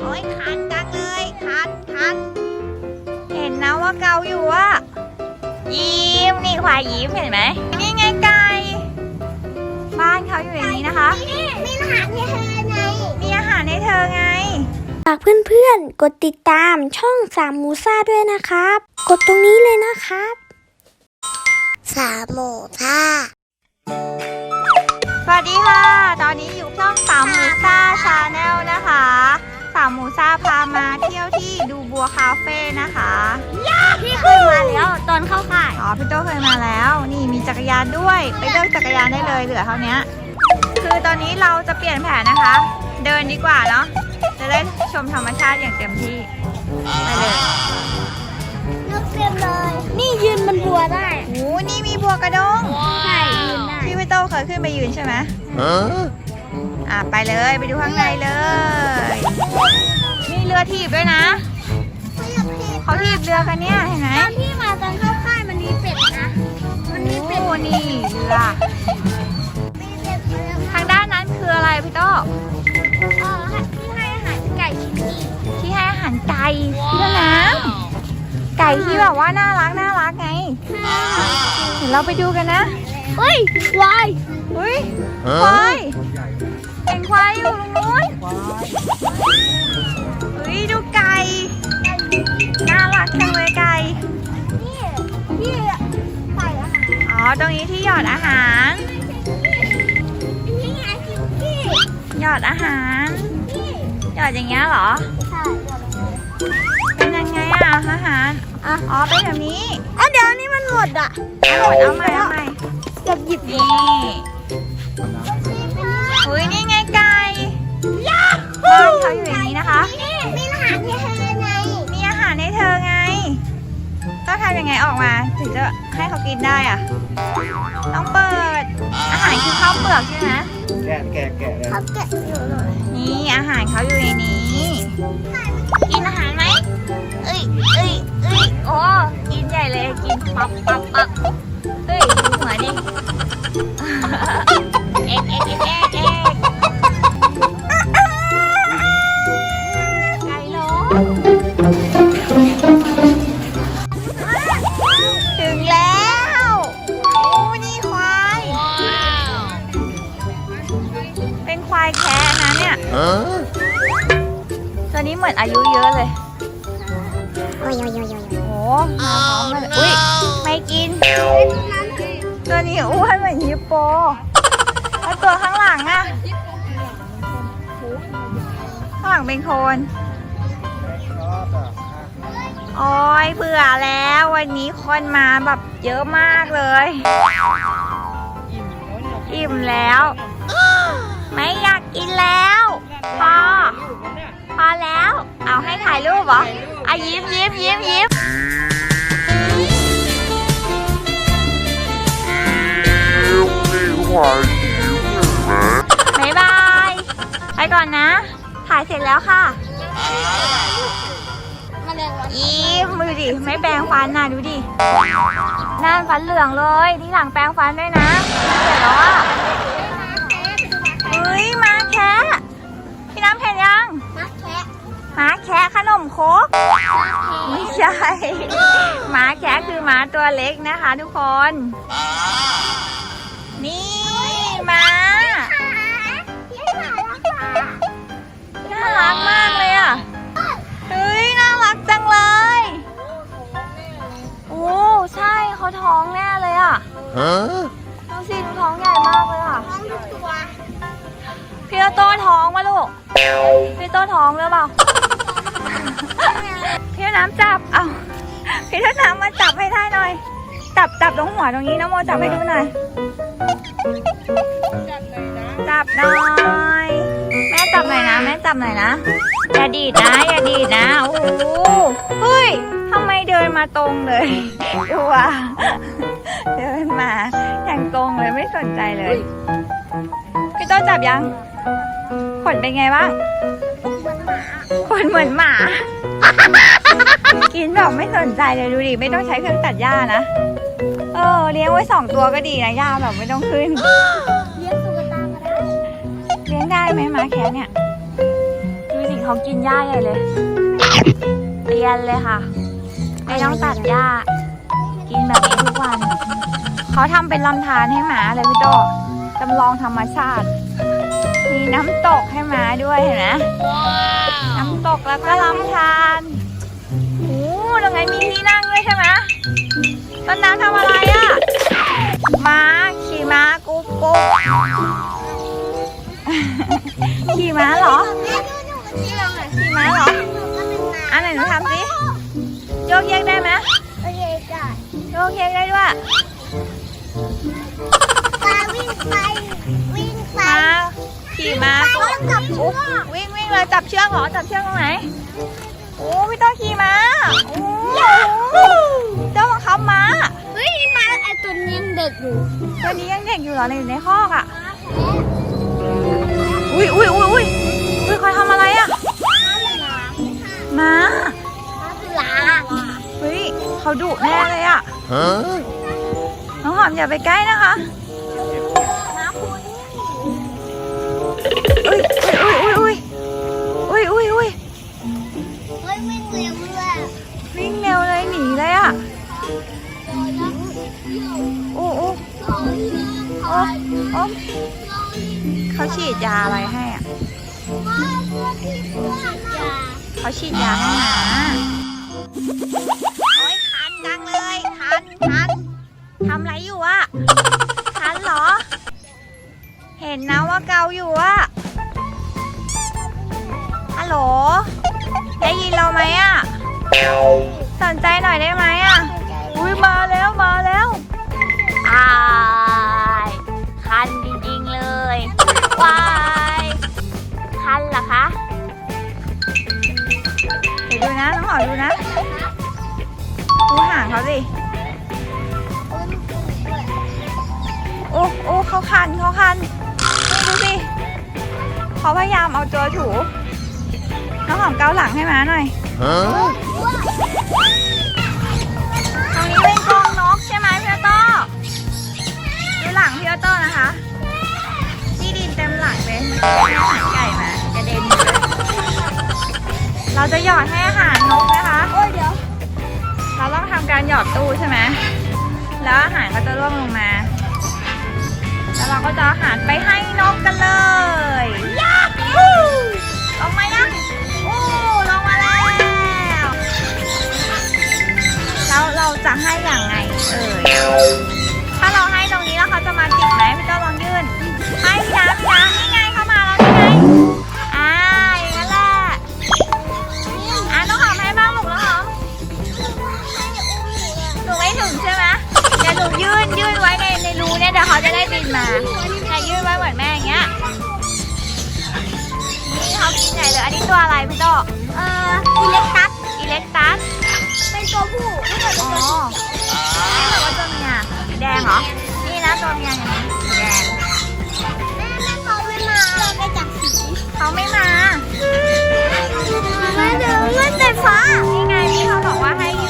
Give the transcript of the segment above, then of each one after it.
โอ้ยคันจังเลย คันคันเห็นนะว่าเกาอยู่อะยิ้มนี่ควายยิ้มเห็นไหมนี่ไงไก่บ้านเขาอยู่อย่างนี้นะคะ มีอาหารให้เธอไงมีอาหารให้เธอไงฝากเพื่อนๆ กดติดตามช่องสามหมูซ่าด้วยนะครับ กดตรงนี้เลยนะครับ สามหมูซ่าสวัสดีค่ะ ตอนนี้อยู่ช่องสามหมูซ่าชาแนลนะคะ สามหมูซ่าพามาเที่ยวที่ดูบัวคาเฟ่นะคะพี่เคยมาแล้วตอนเข้าค่ายอ๋อพี่โตเคยมาแล้ว นี่มีจักรยานด้วย ไปเลือกจักรยานได้เลยเหลือเท่านี้คือตอนนี้เราจะเปลี่ยนแผนนะคะ เดินดีกว่าเนาะจะได้ชมธรรมชาติอย่างเต็มที่ไปเลยนกเต็มเลย นี่ยืนบนบัวได้โอ้นี่มีบัวกระดงใช่ยืนได้พี่พี่โตเคยขึ้นไปยืนใช่ไหม อะไปเลยไปดูข้างในเลย มีเรือถีบด้วยนะ เขาถีบเรือกันเนี่ยเห็นไหมตอนที่มาตอนเข้าค่ายมันมีเป็ดนะ มันมีเป็ดโอ้นี่เรือมีเป็ดเลยทางด้านนั้นคืออะไรพี่โตเออที่ให้อาหารไก่ชิ้นนี้ที่ให้อาหารไก่ที่สนามไก่ที่แบบว่าน่ารักน่ารักไงเดี๋ยวเราไปดูกันนะเฮ้ยวายอุ้ยควาย ตรงนี้ที่หยอดอาหาร นี่ไงที่ที่หยอดอาหารที่หยอดอย่างเงี้ยเหรอ ใช่เป็นยังไงอะอาหารอะอ๋อเป็นแบบนี้อ๋อเดี๋ยวนี้มันหมดอะเอาหมดเอาใหม่เอาใหม่เก็บหยิบนี่อุ้ยนี่ไงไก่บ้านเขาอยู่อย่างนี้นะคะ มีอาหารให้เธอไต้องทำยังไงออกมา ถึงจะให้เขากินได้อะต้องเปิด อาหารคือข้าวเปลือกใช่ไหมแกะแกะแกะเลยเขาแกะอยู่เลยนี่อาหารเขาอยู่ในนี้ กินอาหารไหมเอ้ยเอ้ยเอ้ยโอ้กินใหญ่เลยกินปับปับปับ ตัวนี้อ้วนเหมือนฮิปโปแล้วตัวข้างหลังอะข้างหลังเป็นโคนโอ้ยเบื่อแล้ววันนี้คนมาแบบเยอะมากเลย อิ่มแล้ว ไม่อยากกินแล้วพอพอแล้ว เอาให้ถ่ายรูปเหรออะยิ้มยิ้มยิ้มยิ้ม บายบาย ไปก่อนนะ ถ่ายเสร็จแล้วค่ะมาแรงวันยิ้มดูดิ ไม่แปรงฟันน่ะดูดิหน้าฟันเหลืองเลยที่หลังแปรงฟันด้วยนะเสร็จแล้วอะเฮ้ยมาแคะพี่น้ำเห็นยังนักแคะม้าแคะขนมโคกไม่ใช่ม้าแคะคือม้าตัวเล็กนะคะทุกคน นี่ ม้าพี่หมาแล้วค่ะน่ารักมากเลยอะเฮ้ยน่ารักจังเลยโอ้ใช่เขาท้องแน่เลยอะดูสิดูท้องใหญ่มากเลยอะน้องทุกตัวพี่โตท้องมาลูกพี่โตท้องหรือเปล่าพี่น้ำจับเอาพี่น้ำมาจับให้ได้หน่อยจับจับตรงหัวตรงนี้นะโมจับให้ดูหน่อย จับหน่อย แม่จับหน่อยนะ แม่จับหน่อยนะ อย่าดีดนะ อย่าดีดนะ โอ้โหเฮ้ยทำไมเดินมาตรงเลยดูอะเดินมาอย่างตรงเลยไม่สนใจเลย พี่โต้จับยัง ขนเป็นไงบ้าง ขนเหมือนหมา กินแบบไม่สนใจเลยดูดิ ไม่ต้องใช้เครื่องตัดหญ้านะเออเลี้ยงไว้สองตัวก็ดีนะหญ้าแบบไม่ต้องขึ้น เลี้ยงตุ๊กตาก็ได้เลี้ยงได้ไหมหมาแคะเนี่ย ดูสิเขากินหญ้าใหญ่เลยเตียนเลยค่ะไม่ต้องตัดหญ้า กินแบบนี้ทุกวัน เขาทำเป็นลำธารให้หมาเลยพี่โตจำลองธรรมชาติ มีน้ำตกให้หมาด้วยเห็นไหมน้ำตกแล้วก็ลำธารโอ้ตรงไงมีที่นั่งด้วยใช่ไหม ต้นน้ำทำอะไรอะม้า ขี่ม้ากุ๊กกุ๊กขี่ม้าเหรอ ขี่ม้าเหรอ อันไหนหนูทำสิโยกเยกได้ไหมโยกเยกได้ด้วยม้าขี่ม้าก็อุ๊ยวิ่งวิ่งเลยจับเชือกเหรอ จับเชือกตรงไหนโอ้พี่ต้องขี่ม้าโอ้เจ้าบังคับม้าตัวนี้ยังเด็กอยู่เหรอในอยู่ในคอกอะ อุ้ยอุ้ยอุ้ยอุ้ยอุ้ยใครทำอะไรอะม้าเฮ้ยเขาดุแน่เลยอะ Huh? น้องหอมอย่าไปใกล้นะคะอุ้ยอุ้ยอุ้ยอุ้ยอุ้ยอุ้ยวิ่ง โอ้โอ้โอ้โอ้เขาฉีดยาอะไรให้อะเขาฉีดยาให้หมาโอ้ยคันจังเลยคันคันทำไรอยู่อะคันเหรอ เห็นนะว่าเกาอยู่อะฮัลโหลได้ยินเราไหมอะสนใจหน่อยได้ไหมอะอุ้ยมาแล้วมาแล้ว อายคันจริงๆเลยวายคันเหรอคะเดี๋ยวดูนะน้องหอดูนะดูห่างเขาสิโอ้โอ้เขาคันเขาคันดูสิเขาพยายามเอาตัวถูน้องหอมเกาหลังให้มาหน่อย Huh? ต นะคะที่ดินเต็มหลังเลยอาหารไก่มากระเด็นหมดเลยเราจะหยอดให้อาหารนกนะคะเราต้องทำการหยอดตู้ใช่ไหมแล้วอาหารก็จะร่วงลงมา แล้วเราก็จะเอาอาหารไปให้นกกันเลยยาฮูลงมายังโอ้ลงมาแล้ว แล้วเราจะให้อย่างไงเอ่ย เนี่ยเดี๋ยวเขาจะได้บินมาแต่ยื่นไว้เหมือนแม่อย่างเงี้ย นี่เขากินใหญ่เลย อันนี้ตัวอะไรพี่โตเอ่ออิเล็กตัสอิเล็กตัสเป็นตัวผู้ไม่ใช่ตัวผู้ไม่เหมือนว่าตัวเมียสีแดงเหรอ นี่นะตัวเมียอย่างนี้สีแดงเขาไม่มามาถึงรถไฟฟ้า นี่ไงที่เขาบอกว่าให้ยื่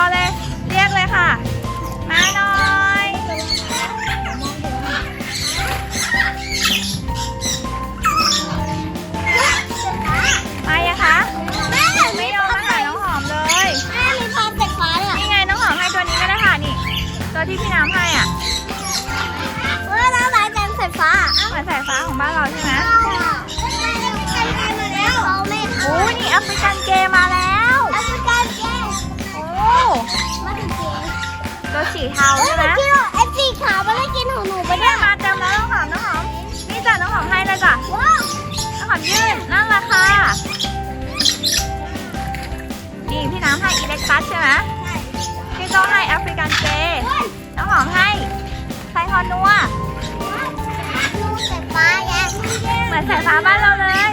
อเลย เรียกเลยค่ะ มาหน่อย มายังคะ ไม่ยอมมาหาน้องหอมเลย นี่ไงน้องหอมให้ตัวนี้ก็ได้ค่ะนี่ ตัวที่พี่น้ำให้อะเหมือนสายฟ้าของบ้านเราใช่ไหมโอ้ยนี่แอฟริกันเกย์มาแล้ว สีเทาใช่ไหมไม่ได้มาเต็มแล้วน้องหอมน้องหอมนี่จ้ะน้องหอมให้เลยจ้ะน้องหอมยื่นนั่นแหละค่ะนี่พี่น้ำให้อิเล็กตัสใช่ไหมพี่โตให้แอฟริกันเกย์น้องหอมให้ไซฮอนนัว เหมือนสายฟ้าบ้านเราเลย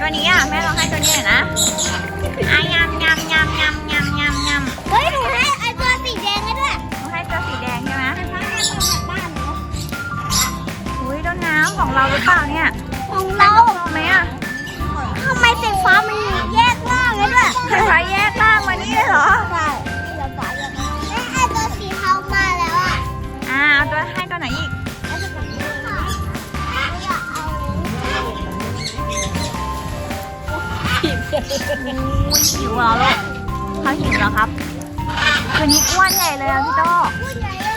ตัวนี้อะแม่ลองให้ตัวนี้หน่อยนะอายำยำยำยำ หิวเหรอลูกเขาหิวเหรอครับตัวนี้อ้วนใหญ่เลยอะพี่โต้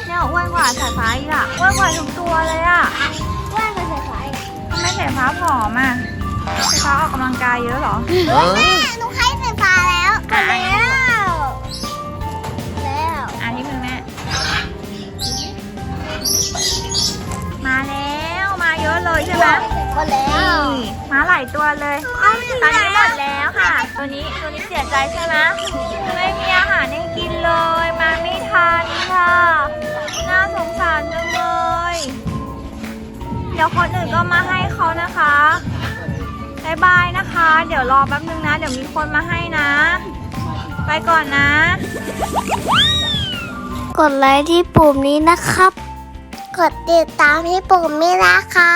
เนี่ยอ้วนกว่าสายฟ้าอีกอะอ้วนกว่าทุกตัวเลยอะทำไมสายฟ้าผอมอะสายฟ้าออกกำลังกายเยอะเหรอ แม่ ใจใช่ไหมไม่มีอาหารให้กินเลยมาไม่ทันค่ะ น่าสงสารจังเลย เดี๋ยวคนอื่นก็มาให้เขานะคะบายบายนะคะ เดี๋ยวรอแป๊บนึงนะ เดี๋ยวมีคนมาให้นะ ไปก่อนนะ กดไลค์ที่ปุ่มนี้นะครับ กดติดตามที่ปุ่มนี้นะคะ